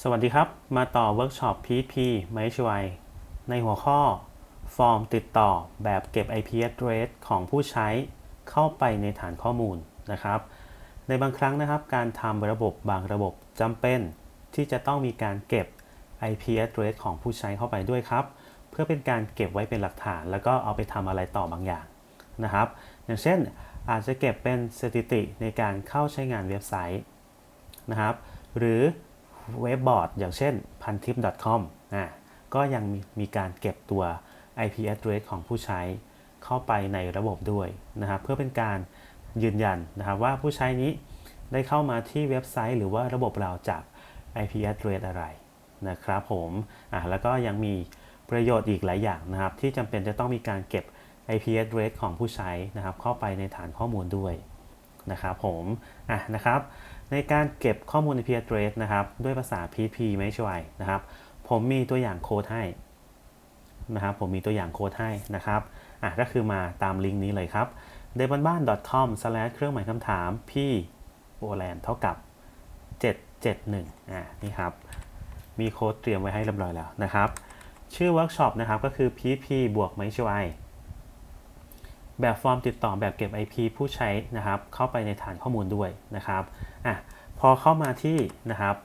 สวัสดีครับ มาต่อเวิร์กช็อป PHP ไมช่วยในหัวข้อ ฟอร์มติดต่อแบบเก็บ IP address ของผู้ใช้เข้าไปในฐานข้อมูลนะครับ ในบางครั้งนะครับ การทำระบบบางระบบจำเป็น ที่จะต้องมีการเก็บ IP address ของผู้ใช้เข้าไปด้วยครับ เพื่อเป็นการเก็บไว้เป็นหลักฐาน แล้วก็เอาไปทำอะไรต่อบางอย่างนะครับ อย่างเช่น อาจจะเก็บเป็นสถิติในการเข้าใช้งานเว็บไซต์นะครับ หรือ เว็บบอร์ดอย่างเช่นพันทิป .com อ่าก็ยังมีมีการเก็บตัว IP address ของผู้ใช้เข้าไปในระบบด้วยนะครับเพื่อเป็นการยืนยันนะครับว่าผู้ใช้นี้ได้เข้ามาที่เว็บไซต์ หรือว่าระบบเราจาก IP address อะไรนะครับผมอะแล้วก็ยังมีประโยชน์อีกหลายอย่างนะครับ ที่จำเป็นจะต้องมีการเก็บ IP address ของผู้ใช้นะครับ เข้าไปในฐานข้อมูลด้วยนะครับผมอะนะครับ ในการเก็บข้อมูล IP address นะครับ ด้วยภาษา PHP ไม่ช่วยนะครับ ผมมีตัวอย่างโค้ดให้นะครับ ผมมีตัวอย่างโค้ดให้นะครับ อะก็คือมาตามลิงก์นี้เลยครับ d e b a n b a n com เครื่องหมายคำถาม p o l a n d เท่ากับ 771 อะนี่ครับ มีโค้ดเตรียมไว้ให้เรียบร้อยแล้วนะครับ ชื่อเวิร์กช็อปนะครับก็คือ PHP บวกไม่ช่วย แบบฟอร์มติดต่อแบบเก็บ IP ผู้ใช้นะครับ เข้าไปในฐานข้อมูลด้วยนะครับอะพอเข้ามาที่นะครับ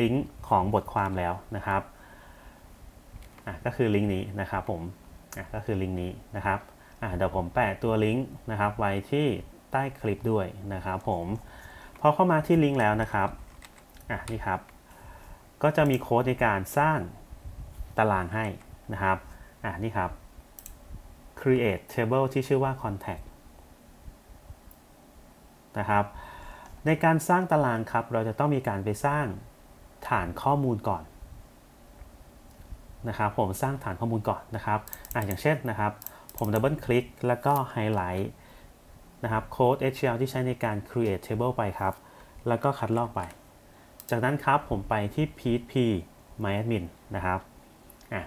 ลิงก์ของบทความแล้วนะครับอะก็คือลิงก์นี้นะครับผมอะก็คือลิงก์นี้นะครับอะเดี๋ยวผมแปะตัวลิงก์นะครับไว้ที่ใต้คลิปด้วยนะครับผมพอเข้ามาที่ลิงก์แล้วนะครับอะนี่ครับ ก็จะมีโค้ดในการสร้างตารางให้นะครับอะนี่ครับ create table ที่ชื่อว่า contact นะครับ ในการสร้างตารางครับ เราจะต้องมีการไปสร้างฐานข้อมูลก่อนนะครับ ผมสร้างฐานข้อมูลก่อนนะครับออย่างเช่นนะครับ ผมดับเบิลคลิกแล้วก็ไฮไลท์นะครับโค้ด HTML ที่ใช้ในการ create table ไปครับ แล้วก็คัดลอกไป จากนั้นครับผมไปที่ php myadmin นะครับ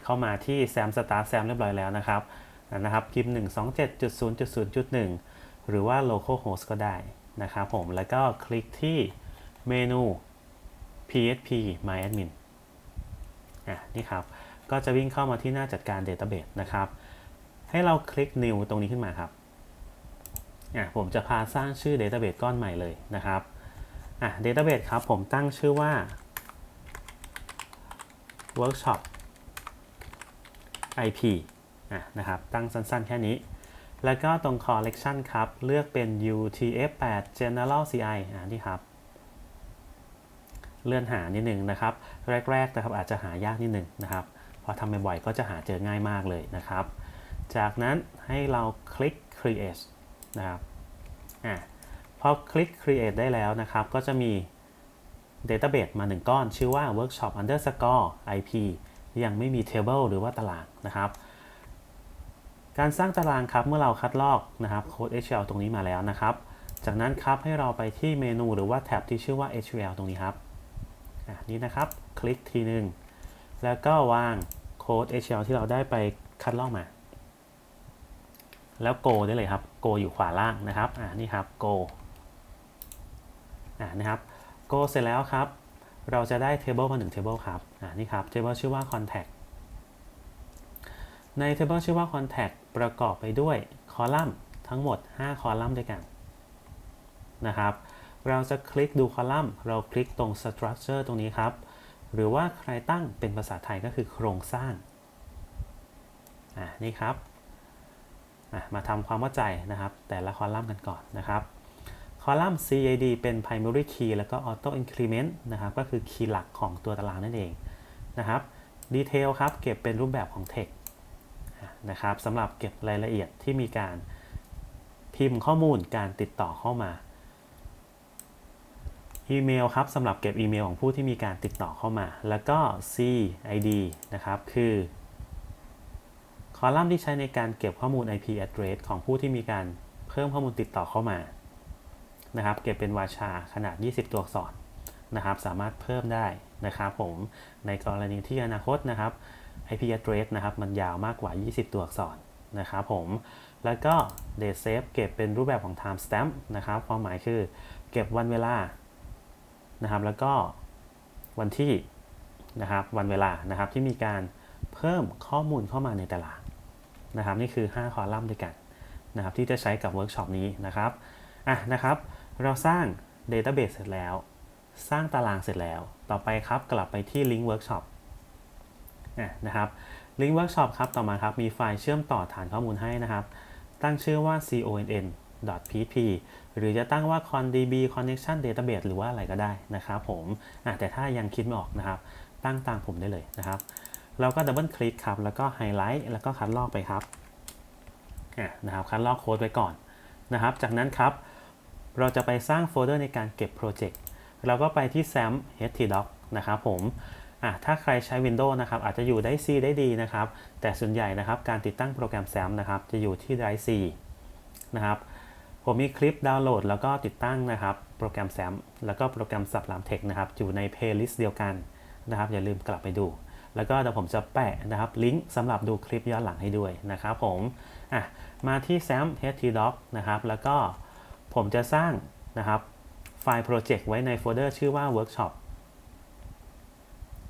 เข้ามาที่ sam start sam เรียบร้อยแล้วนะครับ นะครับพิมพ์ 127.0.0.1 หรือว่า localhost ก็ได้นะครับผม แล้วก็คลิกที่เมนู php myadmin อะนี่ครับ ก็จะวิ่งเข้ามาที่หน้าจัดการ database นะครับ ให้เราคลิก new ตรงนี้ขึ้นมาครับอะผมจะพาสร้างชื่อ database ก้อนใหม่เลยนะครับอะ database ครับ ผมตั้งชื่อว่า workshop IP นะครับ ตั้งสั้นๆ แค่นี้ แล้วก็ตรง collection ครับ เลือกเป็น UTF-8 General CI อ่านี่ครับ เลื่อนหานิดนึงนะครับ แรกๆนะครับอาจจะหายากนิดนึงนะครับ พอทำบ่อยๆ ก็จะหาเจอง่ายมากเลยนะครับ จากนั้นให้เราคลิก create นะครับอ่าพอคลิก create ได้แล้วนะครับ ก็จะมี database มา 1 ก้อน ชื่อว่า workshop underscore IP ยังไม่มี table หรือว่าตารางนะครับ การสร้างตารางครับเมื่อเราคัดลอกนะครับโค้ด HTML ตรงนี้มาแล้วนะครับ จากนั้นครับให้เราไปที่เมนูหรือว่าแท็บที่ชื่อว่า HTML ตรงนี้ครับนี่นะครับ คลิกทีหนึ่งแล้วก็วางโค้ด HTML ที่เราได้ไปคัดลอกมา แล้ว go ได้เลยครับ go อยู่ขวาล่างนะครับอ่านี่ครับ go อ่านะครับ go เสร็จแล้วครับ เราจะได้ table มา1 table ครับอ่านี่ครับ table ชื่อว่า contact ใน table ชื่อว่า contact ประกอบไปด้วยคอลัมน์ทั้งหมด 5 คอลัมน์ด้วยกันนะครับ เราจะคลิกดูคอลัมน์ เราคลิกตรง structure ตรงนี้ครับ หรือว่าใครตั้งเป็นภาษาไทยก็คือโครงสร้าง อ่านี่ครับ มาทำความเข้าใจนะครับ แต่ละคอลัมน์กันก่อนนะครับ คอลัมน์ CID เป็น primary key แล้วก็ auto increment นะครับ ก็คือคีย์หลักของตัวตารางนั่นเองนะครับ detail ครับ เก็บเป็นรูปแบบของ text นะครับสำหรับเก็บรายละเอียดที่มีการพิมพ์ข้อมูลการติดต่อเข้ามาอีเมลครับสำหรับเก็บอีเมลของผู้ที่มีการติดต่อเข้ามา แล้วก็ CID นะครับ คือ คอลัมน์ที่ใช้ในการเก็บข้อมูล IP address ของผู้ที่มีการเพิ่มข้อมูลติดต่อเข้ามานะครับ เก็บเป็นวาชาขนาด 20 ตัวอักษรนะครับ สามารถเพิ่มได้นะครับผมในกรณีที่อนาคตนะครับ IP address นะครับ มันยาวมากกว่า 20 ตัวอักษรนะครับผม แล้วก็ date save เก็บเป็นรูปแบบของ time stamp นะครับ ความหมายคือเก็บวันเวลานะครับ แล้วก็วันที่นะครับ วันเวลานะครับ ที่มีการเพิ่มข้อมูลเข้ามาในตารางนะครับ นี่คือ 5 คอลัมน์ด้วยกันนะครับ ที่จะใช้กับเวิร์กช็อปนี้นะครับ อะนะครับ เราสร้าง Database เสร็จแล้ว สร้างตารางเสร็จแล้ว ต่อไปครับ กลับไปที่ Link Workshop อะ นะครับ Link Workshop ครับต่อมาครับมีไฟล์เชื่อมต่อฐานข้อมูลให้นะครับ ตั้งชื่อว่า conn.php หรือจะตั้งว่า condb connection database หรือว่าอะไรก็ได้นะครับผมแต่ถ้ายังคิดไม่ออกนะครับ ตั้งตามผมได้เลยนะครับเราก็ดับเบิลคลิกครับ แล้วก็ไฮไลท์แล้วก็คัดลอกไปครับนะครับคัดลอกโค้ดไว้ก่อนนะครับ จากนั้นครับ เราจะไปสร้างโฟลเดอร์ในการเก็บโปรเจกต์เราก็ไปที่ sam htdoc นะครับผม อะถ้าใครใช้ Windows นะครับอาจจะอยู่ได้ C ได้ดีนะครับ แต่ส่วนใหญ่นะครับการติดตั้งโปรแกรม SAM นะครับจะอยู่ที่ Drive C นะครับผมมีคลิปดาวน์โหลด แล้วก็ติดตั้งนะครับโปรแกรม SAM แล้วก็โปรแกรม Sublime Text นะครับอยู่ใน playlist เดียวกันนะครับอย่าลืมกลับไปดู แล้วก็เดี๋ยวผมจะแปะนะครับลิงก์สำหรับดูคลิปย้อนหลังให้ด้วยนะครับผมอะมาที่ SAM htdoc นะครับแล้วก็ผมจะสร้างนะครับไฟล์โปรเจกต์ไว้ในโฟลเดอร์ชื่อว่า workshop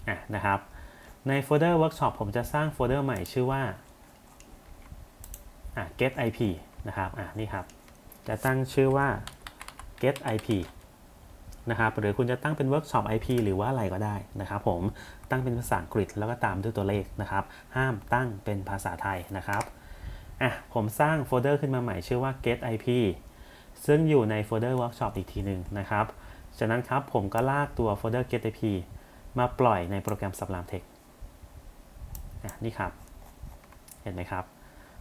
อะนะครับ ในโฟลเดอร์ workshop ผมจะสร้างโฟลเดอร์ใหม่ชื่อว่าอะ get ip นะครับอะนี่ครับ จะตั้งชื่อว่า get ip นะครับหรือคุณจะตั้งเป็น workshop ip หรือว่าอะไรก็ได้นะครับผมตั้งเป็นภาษาอังกฤษแล้วก็ตามด้วยตัวเลขนะครับ ห้ามตั้งเป็นภาษาไทยนะครับอะผมสร้างโฟลเดอร์ขึ้นมาใหม่ชื่อว่า get ip ซึ่งอยู่ในโฟลเดอร์ workshop อีกทีหนึ่งนะครับ จากนั้นครับผมก็ลากตัวโฟลเดอร์ get ip มาปล่อยในโปรแกรม Sublime Text อะนี่ครับ เห็นไหมครับ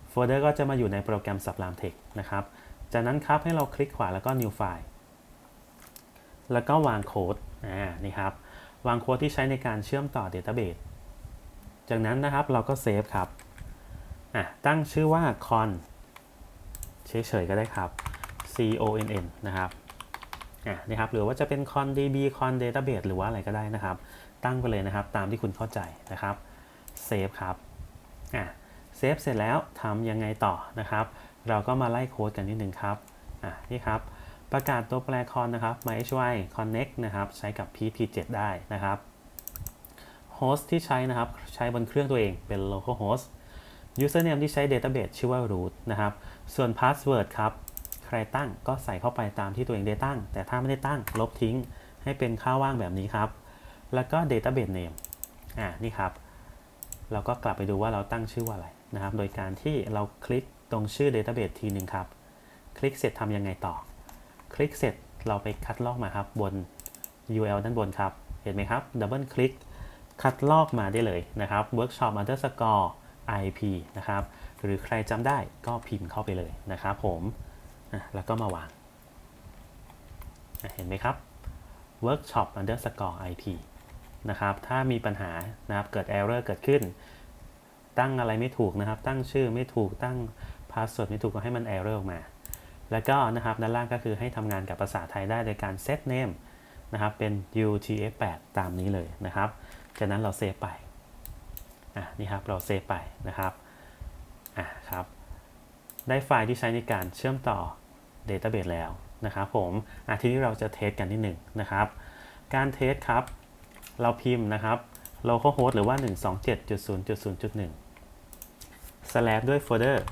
โฟลเดอร์ก็จะมาอยู่ในโปรแกรม Sublime Text นะครับ จากนั้นครับให้เราคลิกขวาแล้วก็ new file แล้วก็วางโค้ด อ่า นี่ครับ วางโค้ดที่ใช้ในการเชื่อมต่อ Database จากนั้นนะครับเราก็เซฟครับ อะ ตั้งชื่อว่า con เฉยๆก็ได้ครับ c o n นะครับ อะครับหรือว่าจะเป็น con db con database หรือว่าอะไรก็ได้นะครับ ตั้งไปเลยนะครับตามที่คุณเข้าใจนะครับเซฟครับอะเซฟเสร็จแล้วทำยังไงต่อนะครับ เราก็มาไล่โค้ดกันนิดหนึ่งครับอะนี่ครับ ประกาศตัวแปรคอนนะครับ myhy connect นะครับ ใช้กับ pp7 ได้นะครับโฮสต์ที่ใช้นะครับ ใช้บนเครื่องตัวเองเป็น localhost username ที่ใช้ database ชื่อว่า root นะครับ ส่วน password ครับ ใครตั้งก็ใส่เข้าไปตามที่ตัวเองได้ตั้ง แต่ถ้าไม่ได้ตั้งลบทิ้งให้เป็นค่าว่างแบบนี้ครับ แล้วก็ database name อ่านี่ครับ เราก็กลับไปดูว่าเราตั้งชื่อว่าอะไรนะครับ โดยการที่เราคลิกตรงชื่อ database ทีหนึ่งครับ คลิกเสร็จทำยังไงต่อ คลิกเสร็จเราไปคัดลอกมาครับบน URL ด้านบนครับ เห็นไหมครับดับเบิลคลิกคัดลอกมาได้เลยนะครับ workshop underscore ip นะครับ หรือใครจำได้ก็พิมพ์เข้าไปเลยนะครับผม แล้วก็มาวาง เห็นไหมครับ workshop underscore ip นะครับ ถ้ามีปัญหานะครับ เกิด error เกิดขึ้น ตั้งอะไรไม่ถูกนะครับ ตั้งชื่อไม่ถูก ตั้ง password ไม่ถูกก็ให้มัน error ออกมา แล้วก็นะครับ ด้านล่างก็คือให้ทำงานกับภาษาไทยได้โดยการ set name นะครับ เป็น utf8 ตามนี้เลยนะครับ จากนั้นเราเซฟไป อะ นี่ครับ เราเซฟไปนะครับ อะครับ ได้ไฟล์ที่ใช้ในการเชื่อมต่อ Database แล้วนะครับผมอะทีนี้เราจะเทสกันนิดหนึ่งนะครับ การเทสครับ เราพิมพ์นะครับ localhost หรือว่า 127.0.0.1 slash ด้วยโฟลเดอร์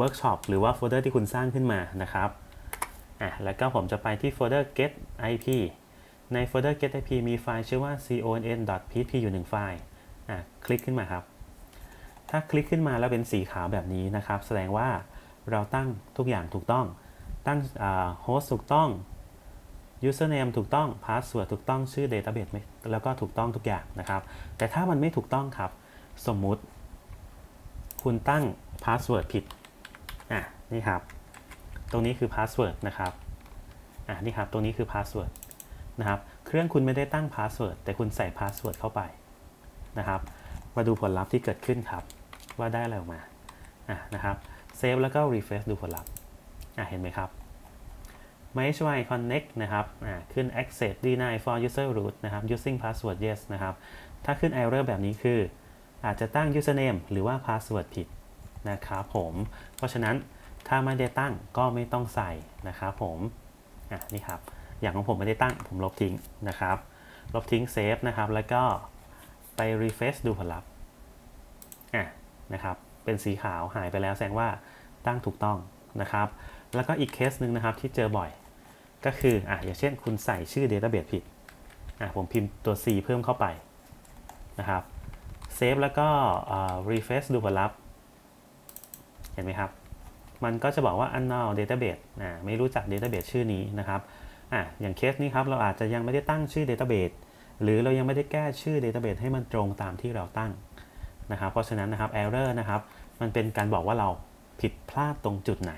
workshop หรือว่าโฟลเดอร์ที่คุณสร้างขึ้นมานะครับอะแล้วก็ผมจะไปที่โฟลเดอร์ get ip ในโฟลเดอร์ get ip มีไฟล์ชื่อว่า conn.php อยู่1ไฟล์อะคลิกขึ้นมาครับ ถ้าคลิกขึ้นมาแล้วเป็นสีขาวแบบนี้นะครับ แสดงว่าเราตั้งทุกอย่างถูกต้อง ตั้งโฮสต์ถูกต้อง username ถูกต้อง password ถูกต้องชื่อ database ไม่แล้วก็ถูกต้องทุกอย่างนะครับ แต่ถ้ามันไม่ถูกต้องครับ สมมุติ คุณตั้ง password ผิดอะนี่ครับ ตรงนี้คือ password นะครับอะนี่ครับ ตรงนี้คือ password นะครับ เครื่องคุณไม่ได้ตั้ง password แต่คุณใส่ password เข้าไปนะครับ มาดูผลลัพธ์ที่เกิดขึ้นครับ ว่าได้อะไรออกมาอะนะครับเซฟแล้วก็ refresh ดูผลลัพธ์ เห็นไหมครับ MyHY Connect นะครับขึ้น access deny for user root นะครับ using password yes นะครับ ถ้าขึ้น error แบบนี้คือ อาจจะตั้ง username หรือว่า password ผิดนะครับผม เพราะฉะนั้นถ้าไม่ได้ตั้งก็ไม่ต้องใส่นะครับผมนี่ครับ อย่างของผมไม่ได้ตั้งผมลบทิ้งนะครับ ลบทิ้งเซฟนะครับ แล้วก็ไป refresh ดูผลลัพธ์นะครับ เป็นสีขาวหายไปแล้วแสดงว่าตั้งถูกต้องนะครับ แล้วก็อีกเคสหนึ่งนะครับที่เจอบ่อย ก็คืออะอย่างเช่นคุณใส่ชื่อ database ผิดอะผมพิมพ์ตัว C เพิ่มเข้าไปนะครับเซฟแล้วก็อ่า refresh ดูผลลัพธ์เห็นไหมครับ มันก็จะบอกว่า unknown database อ่าไม่รู้จัก database ชื่อนี้นะครับอะอย่างเคสนี้ครับ เราอาจจะยังไม่ได้ตั้งชื่อ database หรือเรายังไม่ได้แก้ชื่อ database ให้มันตรงตามที่เราตั้งนะครับ เพราะฉะนั้นนะครับ error นะครับ มันเป็นการบอกว่าเราผิดพลาดตรงจุดไหน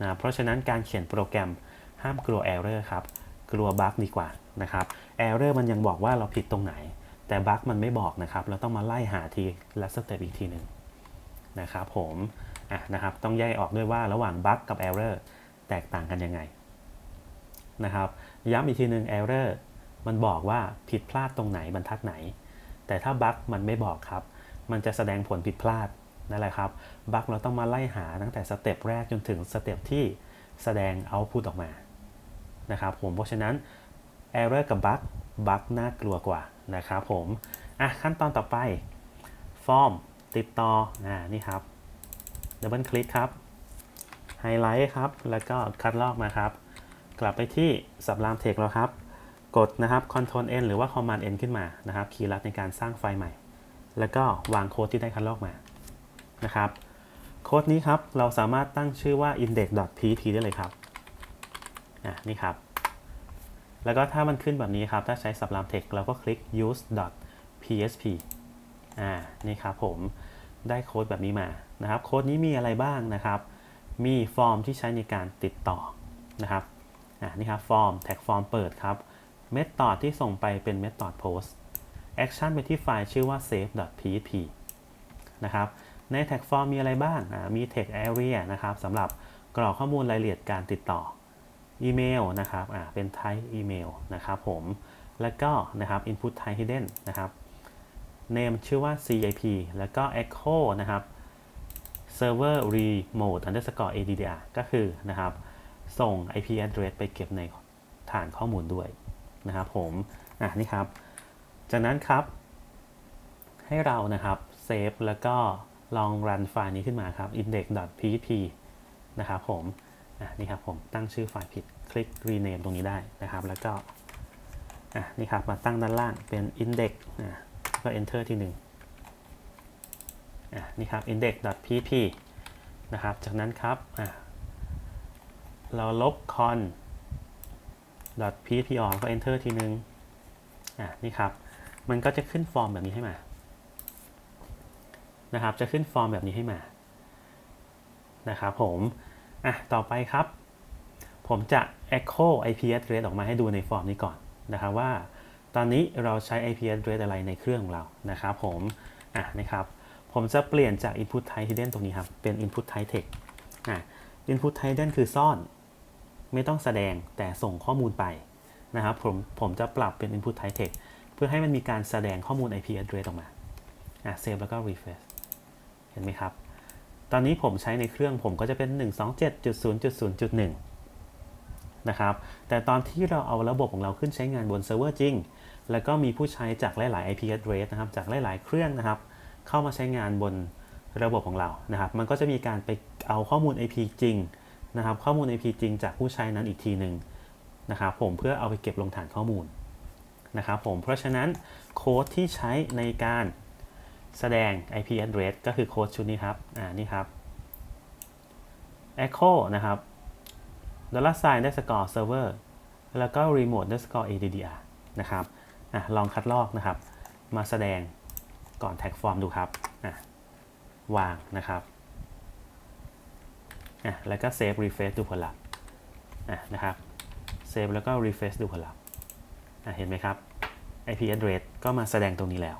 นะเพราะฉะนั้นการเขียนโปรแกรมห้ามกลัว error ครับ กลัวบั๊กดีกว่านะครับ error มันยังบอกว่าเราผิดตรงไหน แต่บั๊กมันไม่บอกนะครับ เราต้องมาไล่หาทีและสเต็ปอีกทีหนึ่งนะครับผมอะนะครับต้องแยกออกด้วยว่าระหว่างบั๊กกับ error แตกต่างกันยังไงนะครับย้ำอีกทีหนึ่ง error มันบอกว่าผิดพลาดตรงไหนบรรทัดไหน แต่ถ้าบั๊กมันไม่บอกครับ มันจะแสดงผลผิดพลาด นั่นแหละครับบั๊กเราต้องมาไล่หาตั้งแต่สเต็ปแรกจนถึงสเต็ปที่แสดงเอาพุตออกมานะครับผมเพราะฉะนั้น error กับ bug bug น่ากลัวกว่านะครับผมอะขั้นตอนต่อไป form ติดต่ออ่านี่ครับดับเบิลคลิกครับไฮไลท์ครับ แล้วก็คัดลอกมาครับ กลับไปที่สับรามเทคเราครับ กดนะครับ Ctrl N หรือว่า Command N ขึ้นมานะครับ คีย์ลัดในการสร้างไฟล์ใหม่ แล้วก็วางโค้ดที่ได้คัดลอกมา นะครับโค้ดนี้ครับเราสามารถตั้งชื่อว่า index.php ได้เลยครับอะนี่ครับ แล้วก็ถ้ามันขึ้นแบบนี้ครับ ถ้าใช้สับรามเทคเราก็คลิก use.php อ่านี่ครับผมได้โค้ดแบบนี้มานะครับโค้ดนี้มีอะไรบ้างนะครับ มีฟอร์มที่ใช้ในการติดต่อนะครับอ่านี่ครับฟอร์มแท็กฟอร์มเปิดครับเมธอดที่ส่งไปเป็นเมธอด post action ไปที่ไฟล์ชื่อว่า save.php นะครับ ในแท็กฟอร์มมีอะไรบ้างอ่ามี text area นะครับสำหรับกรอกข้อมูลรายละเอียดการติดต่ออีเมลนะครับอ่าเป็น type อีเมลนะครับผมแล้วก็นะครับ input type hidden นะครับ name ชื่อว่า CIP แล้วก็ echo นะครับ server remote underscore addr ก็คือนะครับส่ง IP address ไปเก็บในฐานข้อมูลด้วยนะครับผมอะนี่ครับ จากนั้นครับ ให้เรานะครับเซฟแล้วก็ ลองรันไฟล์นี้ขึ้นมาครับ index.php นะครับผมนี่ครับผมตั้งชื่อไฟล์ผิดคลิก rename ตรงนี้ได้นะครับ แล้วก็นี่ครับมาตั้งด้านล่างเป็น index ก็ enter ที่หนึ่งนี่ครับ index.php นะครับ จากนั้นครับเราลบ con .php ออกก็ enter ทีนึงอะนี่ครับ มันก็จะขึ้นฟอร์มแบบนี้ให้มา นะครับ จะขึ้นฟอร์มแบบนี้ให้มานะครับผมอะต่อไปครับ ผมจะ echo IP address ออกมาให้ดูในฟอร์มนี้ก่อนนะครับว่า ตอนนี้เราใช้ IP address อะไรในเครื่องของเรานะครับผมอะนะครับผมจะเปลี่ยนจาก input type hidden ตรงนี้ครับ เป็น input type text อะ input type hidden คือซ่อน ไม่ต้องแสดงแต่ส่งข้อมูลไปนะครับผมผมจะปรับเป็น input type text เพื่อให้มันมีการแสดงข้อมูล IP address ออกมาอะ save แล้วก็ refresh เห็นไหมครับ ตอนนี้ผมใช้ในเครื่องผมก็จะเป็น 127.0.0.1 นะครับ แต่ตอนที่เราเอาระบบของเราขึ้นใช้งานบนเซิร์ฟเวอร์จริง แล้วก็มีผู้ใช้จากหลาย ๆ IP address นะครับ จากหลาย ๆ เครื่องนะครับ เข้ามาใช้งานบนระบบของเรา นะครับ มันก็จะมีการไปเอาข้อมูล IP จริงนะครับ ข้อมูล IP จริงจากผู้ใช้นั้นอีกทีหนึ่งนะครับผมเพื่อเอาไปเก็บลงฐานข้อมูลนะครับผม เพราะฉะนั้นโค้ดที่ใช้ในการ แสดง IP address ก็คือโค้ดชุดนี้ครับ อ่า นี่ครับ echo นะครับ dollar sign underscore server แล้วก็ remote underscore addr นะครับ อะ ลองคัดลอกนะครับ มาแสดงก่อน tag form ดูครับ อะ วางนะครับ อะ แล้วก็ save refresh ดูผลลัพธ์ อะ นะครับ save แล้วก็ refresh ดูผลลัพธ์ อะ เห็นไหมครับ IP address ก็มาแสดงตรงนี้แล้ว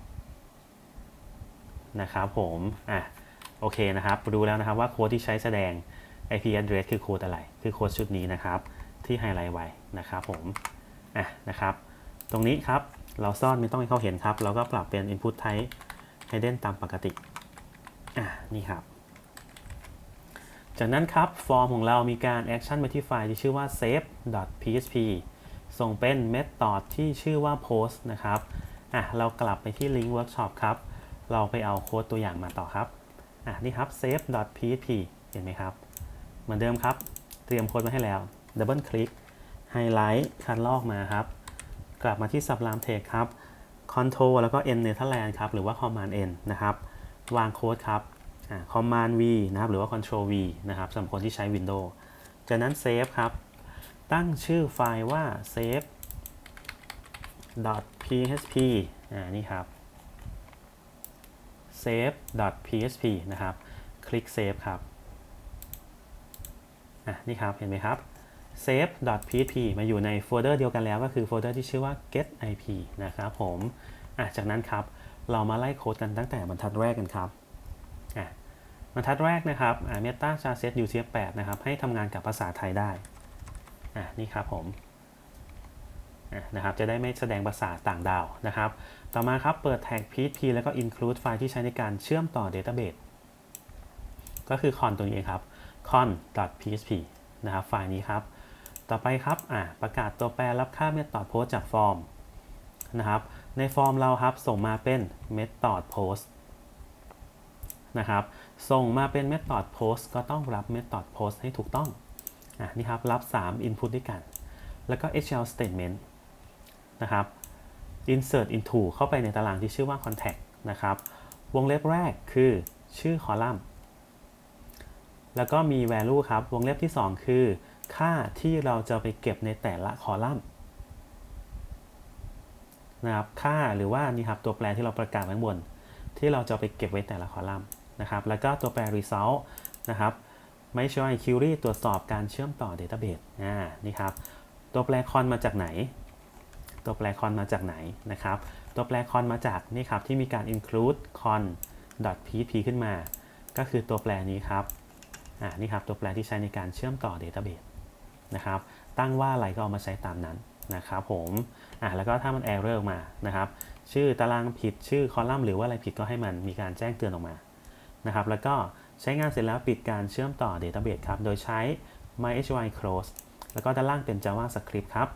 นะครับผมอะโอเคนะครับดูแล้วนะครับว่าโค้ดที่ใช้แสดง IP address คือโค้ดอะไร คือโค้ดชุดนี้นะครับ ที่ไฮไลท์ไว้นะครับผมอะนะครับ ตรงนี้ครับเราซ่อนไม่ต้องให้เขาเห็นครับ เราก็ปรับเป็น input type hidden ตามปกติอะนี่ครับ จากนั้นครับ ฟอร์มของเรามีการ action ไปที่ไฟล์ที่ชื่อว่า save.php ส่งเป็น method ที่ชื่อว่า post นะครับอะเรากลับไปที่ลิงก์เวิร์กช็อปครับ เราไปเอาโค้ดตัวอย่างมาต่อครับ อะนี่ครับ save.php เห็นไหมครับ เหมือนเดิมครับ เตรียมโค้ดมาให้แล้วดับเบิลคลิกไฮไลท์คัดลอกมาครับ กลับมาที่ Sublime Text ครับ Control แล้วก็ N netherland ครับ หรือว่า Command N นะครับ วางโค้ดครับอ่า Command V นะครับ หรือว่า Control V นะครับสำหรับคนที่ใช้ Windows จากนั้น Save ครับ ตั้งชื่อไฟล์ว่า save .php อ่า นี่ครับ save .php นะครับ คลิก save ครับอะนี่ครับ เห็นไหมครับ save .php มาอยู่ในโฟลเดอร์เดียวกันแล้วก็คือโฟลเดอร์ที่ชื่อว่า get ip นะครับผมอะจากนั้นครับ เรามาไล่โค้ดกันตั้งแต่บรรทัดแรกกันครับอะบรรทัดแรกนะครับอ่า meta charset utf8 นะครับ ให้ทำงานกับภาษาไทยได้อะนี่ครับผม นะครับจะได้ไม่แสดงภาษาต่างดาวนะครับ ต่อมาครับเปิดแท็ก php แล้วก็ include ไฟล์ที่ใช้ในการเชื่อมต่อ database ก็คือ con ตัวนี้เองครับ con.php นะครับไฟล์นี้ครับ ต่อไปครับอ่าประกาศตัวแปรรับค่า method post จากฟอร์มนะครับในฟอร์มเราครับส่งมาเป็น method post นะครับส่งมาเป็น method post ก็ต้องรับ method post ให้ถูกต้องอ่านี่ครับรับ 3 input ด้วยกัน แล้วก็ HL statement นะครับ insert into เข้าไปในตารางที่ชื่อว่า contact นะครับ วงเล็บแรกคือชื่อคอลัมน์ แล้วก็มี value ครับ วงเล็บที่ 2 คือ ค่าที่เราจะไปเก็บในแต่ละคอลัมน์นะครับ ค่าหรือว่านี่ครับตัวแปรที่เราประกาศข้างบน ที่เราจะไปเก็บไว้แต่ละคอลัมน์นะครับ แล้วก็ตัวแปร result นะครับไม่ช่ query ตรวจสอบการเชื่อมต่อ database อ่านี่ครับ ตัวแปรคอนมาจากไหน ตัวแปรคอนมาจากไหนนะครับ ตัวแปรคอนมาจากนี่ครับที่มีการ include con .php ขึ้นมา ก็คือตัวแปรนี้ครับอ่านี่ครับตัวแปรที่ใช้ในการเชื่อมต่อ database นะครับ ตั้งว่าอะไรก็เอามาใช้ตามนั้นนะครับผมอ่าแล้วก็ถ้ามัน error มานะครับ ชื่อตารางผิดชื่อคอลัมน์หรือว่าอะไรผิดก็ให้มันมีการแจ้งเตือนออกมานะครับ แล้วก็ใช้งานเสร็จแล้วปิดการเชื่อมต่อ database ครับ โดยใช้ myhy close แล้วก็ด้านล่างเป็น JavaScript ครับ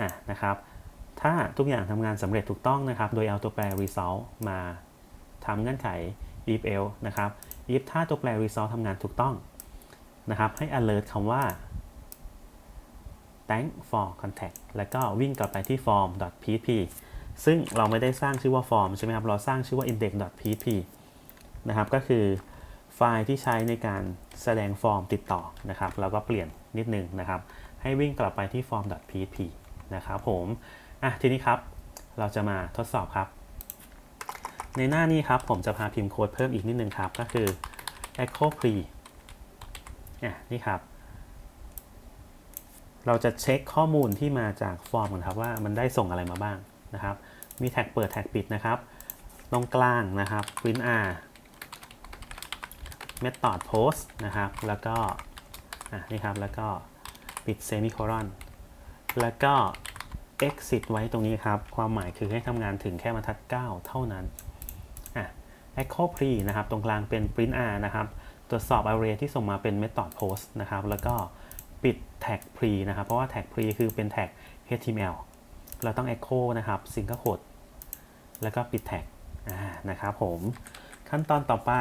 อะนะครับ ถ้าทุกอย่างทำงานสำเร็จถูกต้องนะครับ โดยเอาตัวแปร result มาทำเงื่อนไข if else นะครับ if ถ้าตัวแปร result ทำงานถูกต้องนะครับ ให้ alert คำว่า thank for contact แล้วก็วิ่งกลับไปที่ form.php ซึ่งเราไม่ได้สร้างชื่อว่า form ใช่ไหมครับ เราสร้างชื่อว่า index.php นะครับ ก็คือไฟล์ที่ใช้ในการแสดงฟอร์มติดต่อนะครับ เราก็เปลี่ยนนิดนึงนะครับ ให้วิ่งกลับไปที่ form.php นะครับผม อะทีนี้ครับเราจะมาทดสอบครับ ในหน้านี้ครับผมจะพาพิมพ์โค้ดเพิ่มอีกนิดนึงครับ ก็คือ echo pre อะนี่ครับ เราจะเช็คข้อมูลที่มาจากฟอร์มกันครับว่ามันได้ส่งอะไรมาบ้างนะครับ มีแท็กเปิดแท็กปิดนะครับตรงกลางนะครับ print r method post นะครับ แล้วก็ อะนี่ครับ แล้วก็ปิด semicolon แล้วก็ exit ไว้ตรงนี้ครับ ความหมายคือให้ทำงานถึงแค่บรรทัด 9 เท่านั้นอะ echo pre นะครับ ตรงกลางเป็น print r นะครับ ตรวจสอบ array ที่ส่งมาเป็น method post นะครับ แล้วก็ปิด tag pre นะครับ เพราะว่า tag pre คือเป็น tag html เราต้อง echo นะครับ single quote แล้วก็ปิด tag อ่านะครับผม ขั้นตอนต่อไป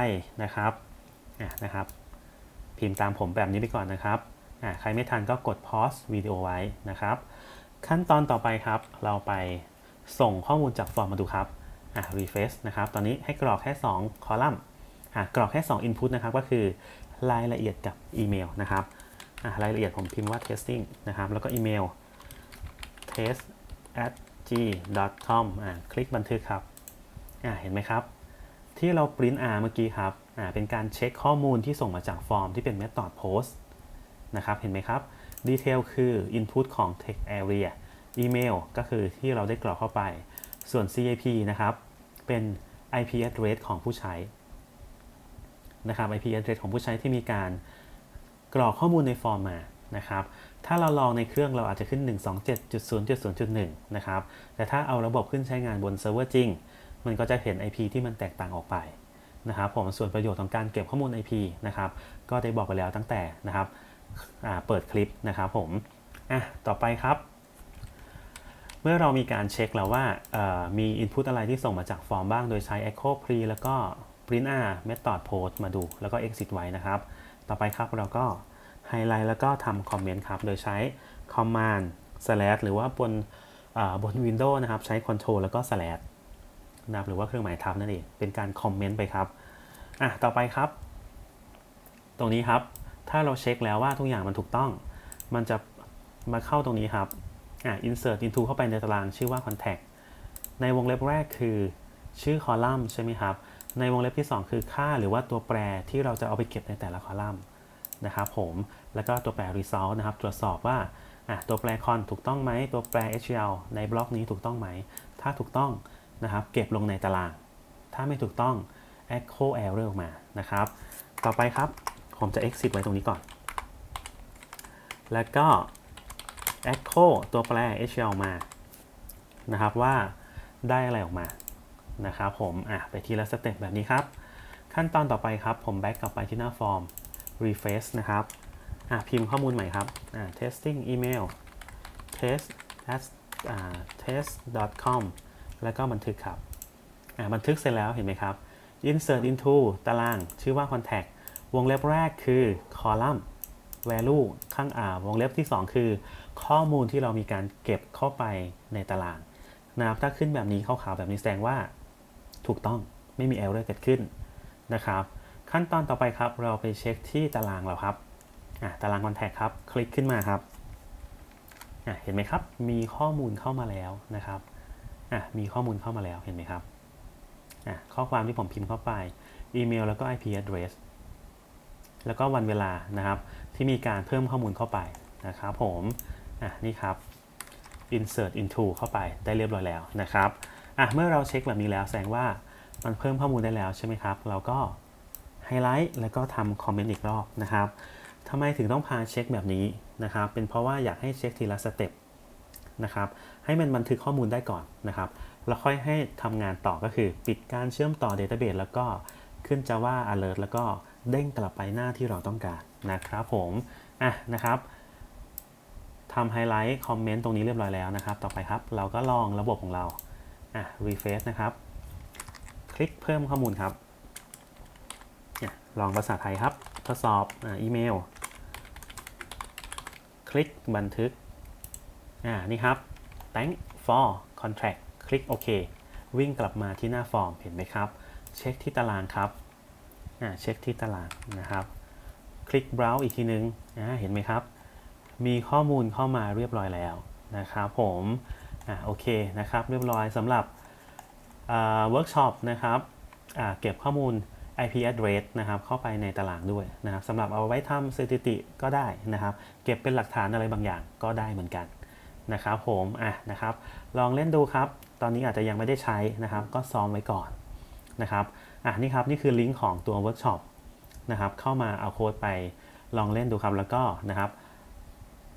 นะครับอะนะครับ พิมพ์ตามผมแบบนี้ไปก่อนนะครับอะใครไม่ทันก็กด pause วิดีโอไว้นะครับ ขั้นตอนต่อไปครับ เราไปส่งข้อมูลจากฟอร์มมาดูครับอะ refresh นะครับ ตอนนี้ให้กรอกแค่ 2 คอลัมน์อะกรอกแค่ 2 input นะครับ ก็คือรายละเอียดกับอีเมลนะครับอะรายละเอียดผมพิมพ์ว่า testing นะครับ แล้วก็อีเมล test at g com อะคลิกบันทึกครับอะเห็นไหมครับ ที่เรา print r เมื่อกี้ครับอ่าเป็นการเช็คข้อมูลที่ส่งมาจากฟอร์มที่เป็น method post นะครับ เห็นไหมครับ detail คือ input ของ text area email ก็คือที่เราได้กรอกเข้าไป ส่วน CIP นะครับ เป็น IP address ของผู้ใช้นะครับ IP address ของผู้ใช้ที่มีการกรอกข้อมูลในฟอร์มมานะครับ ถ้าเราลองในเครื่องเราอาจจะขึ้น 127.0.0.1 นะครับ แต่ถ้าเอาระบบขึ้นใช้งานบนเซิร์ฟเวอร์จริง มันก็จะเห็น IP ที่มันแตกต่างออกไปนะครับผมส่วนประโยชน์ของการเก็บข้อมูล IP นะครับ ก็ได้บอกไปแล้วตั้งแต่นะครับ เปิดคลิปนะครับผมอะต่อไปครับ เมื่อเรามีการเช็คแล้วว่าเอ่อมี Input อะไรที่ส่งมาจากฟอร์มบ้าง โดยใช้ Echo Pre แล้วก็ print r method post มาดู แล้วก็ exit ไว้นะครับ ต่อไปครับเราก็ไฮไลท์แล้วก็ทำคอมเมนต์ครับ โดยใช้ command slash หรือว่าบนบน Windows นะครับ ใช้ control แล้วก็ slash นะครับหรือว่าเครื่องหมายทับนั่นเอง เป็นการคอมเมนต์ไปครับ อะ ต่อไปครับ ตรงนี้ครับ ถ้าเราเช็คแล้วว่าทุกอย่างมันถูกต้อง มันจะมาเข้าตรงนี้ครับอะ insert into เข้าไปในตารางชื่อว่า contact ในวงเล็บแรกคือชื่อคอลัมน์ใช่ไหมครับ ในวงเล็บที่ 2 คือค่าหรือว่าตัวแปรที่เราจะเอาไปเก็บในแต่ละคอลัมน์นะครับผม แล้วก็ตัวแปร result นะครับ ตรวจสอบว่าอะตัวแปร con ถูกต้องไหม ตัวแปร hl ในบล็อกนี้ถูกต้องไหม ถ้าถูกต้องนะครับ เก็บลงในตาราง ถ้าไม่ถูกต้อง echo error ออกมานะครับ ต่อไปครับ ผมจะ exit ไว้ตรงนี้ก่อน แล้วก็ echo ตัวแปร hl มานะครับว่าได้อะไรออกมานะครับผมอะไปทีละสเต็ปแบบนี้ครับ ขั้นตอนต่อไปครับ ผมแบ็กกลับไปที่หน้าฟอร์ม refresh นะครับอะพิมพ์ข้อมูลใหม่ครับอะ testing email test at อ่า test com แล้วก็บันทึกครับอะบันทึกเสร็จแล้วเห็นไหมครับ insert into ตารางชื่อว่า contact วงเล็บแรกคือ column value ข้างอ่าวงเล็บที่ 2 คือ ข้อมูลที่เรามีการเก็บเข้าไปในตารางนะครับถ้าขึ้นแบบนี้ขาวๆแบบนี้แสดงว่า ถูกต้องไม่มี error เกิดขึ้นนะครับ ขั้นตอนต่อไปครับเราไปเช็คที่ตารางเราครับตาราง contact ครับ คลิกขึ้นมาครับเห็นไหมครับ มีข้อมูลเข้ามาแล้วนะครับมีข้อมูลเข้ามาแล้วเห็นไหมครับข้อความที่ผมพิมพ์เข้าไปอีเมลแล้วก็ IP address แล้วก็วันเวลานะครับ ที่มีการเพิ่มข้อมูลเข้าไปนะครับผมอะนี่ครับ insert into เข้าไปได้เรียบร้อยแล้วนะครับอะเมื่อเราเช็คแบบนี้แล้วแสดงว่ามันเพิ่มข้อมูลได้แล้วใช่ไหมครับ เราก็ไฮไลท์แล้วก็ทำคอมเมนต์อีกรอบนะครับทำไมถึงต้องพาเช็คแบบนี้นะครับ เป็นเพราะว่าอยากให้เช็คทีละสเต็ปนะครับ ให้มันบันทึกข้อมูลได้ก่อนนะครับ แล้วค่อยให้ทำงานต่อก็คือ ปิดการเชื่อมต่อ Database แล้วก็ขึ้น Java Alert แล้วก็ เด้งกลับไปหน้าที่เราต้องการนะครับผมอะนะครับทำไฮไลท์คอมเมนต์ตรงนี้เรียบร้อยแล้วนะครับ ต่อไปครับเราก็ลองระบบของเราอะ refresh นะครับ คลิกเพิ่มข้อมูลครับลองภาษาไทยครับ ทดสอบอะอีเมล คลิกบันทึกอ่านี่ครับ thank for contract คลิกโอเควิ่งกลับมาที่หน้าฟอร์มเห็นไหมครับ เช็คที่ตารางครับ เช็คที่ตารางนะครับ คลิก browse อีกทีนึงอ่าเห็นไหมครับ มีข้อมูลเข้ามาเรียบร้อยแล้วนะครับผมอ่าโอเคนะครับ เรียบร้อยสำหรับเวิร์กช็อปนะครับอ่าเก็บข้อมูล IP address นะครับเข้าไปในตารางด้วยนะครับสำหรับเอาไว้ทำสถิติก็ได้นะครับ เก็บเป็นหลักฐานอะไรบางอย่างก็ได้เหมือนกันนะครับผมอะนะครับ ลองเล่นดูครับ ตอนนี้อาจจะยังไม่ได้ใช้นะครับ ก็ซ้อมไว้ก่อนนะครับ อะนี่ครับนี่คือลิงก์ของตัวเวิร์กช็อปนะครับเข้ามาเอาโค้ดไปลองเล่นดูครับแล้วก็นะครับ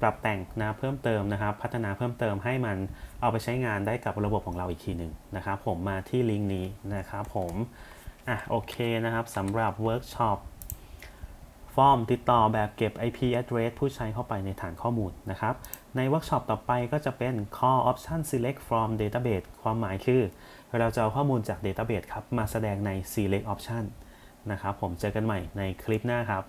ปรับแต่งนะเพิ่มเติมนะครับ พัฒนาเพิ่มเติมให้มันเอาไปใช้งานได้กับระบบของเราอีกทีหนึ่งนะครับ ผมมาที่ลิงก์นี้นะครับผมอะโอเคนะครับสำหรับเวิร์กช็อป ฟอร์มติดต่อแบบเก็บ IP address ผู้ใช้เข้าไปในฐานข้อมูลนะครับ ในเวิร์กช็อปต่อไปก็จะเป็น call option select from database ความหมายคือ เราจะเอาข้อมูลจาก database ครับ มาแสดงใน select option นะครับ ผมเจอกันใหม่ในคลิปหน้าครับ